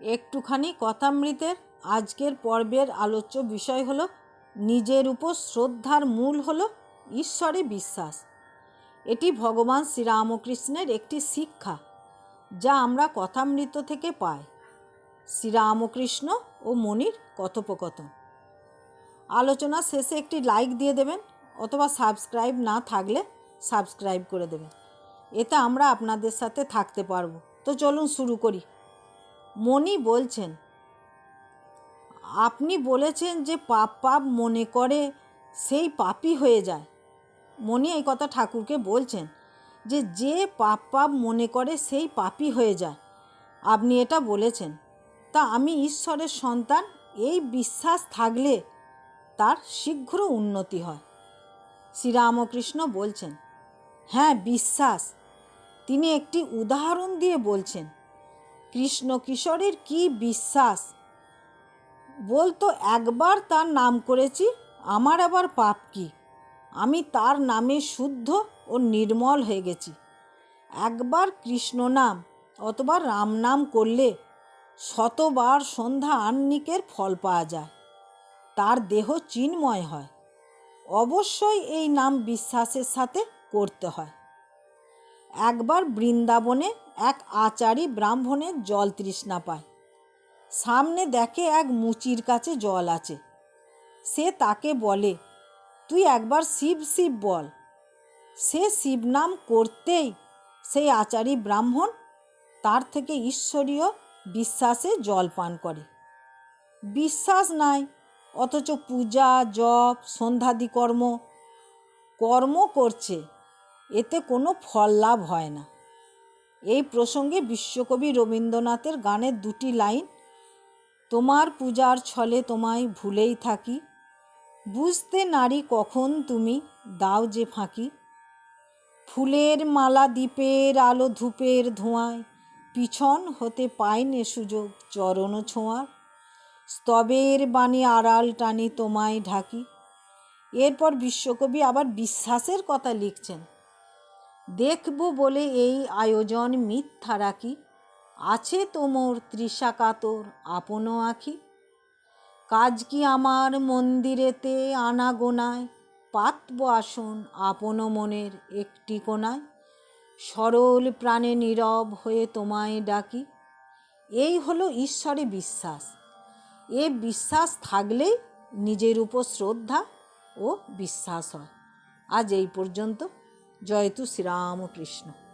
একটুখানি কথামৃতের আজকের পর্বের আলোচ্য বিষয় হলো, নিজের উপর শ্রদ্ধার মূল হলো ঈশ্বরে বিশ্বাস। এটি ভগবান শ্রীরামকৃষ্ণের একটি শিক্ষা, যা আমরা কথামৃত থেকে পাই। শ্রীরামকৃষ্ণ ও মনির কথোপকথন। আলোচনা শেষে একটি লাইক দিয়ে দেবেন অথবা সাবস্ক্রাইব না থাকলে সাবস্ক্রাইব করে দেবেন। এতে আমরা আপনাদের সাথে থাকতে পারব। তো চলুন শুরু করি। মণি বলছেন, আপনি বলেছেন যে পাপ পাপ মনে করে সেই পাপই হয়ে যায়। মণি এই কথা ঠাকুরকে বলছেন যে যে পাপ পাপ মনে করে সেই পাপই হয়ে যায়। আপনি এটা বলেছেন, তা আমি ঈশ্বরের সন্তান, এই বিশ্বাস থাকলে তার শীঘ্র উন্নতি হয়। শ্রীরামকৃষ্ণ বলছেন হ্যাঁ বিশ্বাস। তিনি একটি উদাহরণ দিয়ে বলছেন কৃষ্ণ কিশোরের কি বিশ্বাস? বলতো, একবার তার নাম করেছি, আমার আবার পাপ কি? আমি তার নামে শুদ্ধ ও নির্মল হয়ে গেছি। একবার কৃষ্ণ নাম অথবা রাম নাম করলে শতবার সন্ধ্যা আহ্নিকের ফল পাওয়া যায়। তার দেহ চিন্ময় হয়। অবশ্যই এই নাম বিশ্বাসের সাথে করতে হয়। একবার বৃন্দাবনে এক আচারী ব্রাহ্মণের জল তৃষ্ণা পায়। সামনে দেখে এক মুচির কাছে জল আছে। সে তাকে বলে, তুই একবার শিব শিব বল। সে শিব নাম করতেই সেই আচারী ব্রাহ্মণ তার থেকে ঈশ্বরীয় বিশ্বাসে জল পান করে। বিশ্বাস নাই, অথচ পূজা, জপ, সন্ধ্যাদি কর্ম কর্ম করছে। এতে কোনো ফল লাভ হয় না। এই প্রসঙ্গে বিশ্বকবি রবীন্দ্রনাথের গানের দুটি লাইন, তোমার পূজার ছলে তোমায় ভুলেই থাকি, বুঝতে নারী কখন তুমি দাও যে ফাঁকি, ফুলের মালা দ্বীপের আলো ধূপের ধোঁয়ায়, পিছন হতে পাইনে সুযোগ চরণ ছোঁয়ার, স্তবের বাণী আড়াল টানি তোমায় ঢাকি। এরপর বিশ্বকবি আবার বিশ্বাসের কথা লিখছেন। দেখব বলে এই আয়োজন মিথ্যা রাখি আছে তোমর তৃষা কাতর আপন আখি। কাজ কি আমার মন্দিরেতে আনা গোনায় পাতব আসন আপন মনের একটি কোনায়। সরল প্রাণে নীরব হয়ে তোমায় ডাকি। এই হলো ঈশ্বরে বিশ্বাস। এ বিশ্বাস থাকলেই নিজের উপর শ্রদ্ধা ও বিশ্বাস হয়। আজ এই পর্যন্ত। জয়তু শ্রীরামকৃষ্ণ।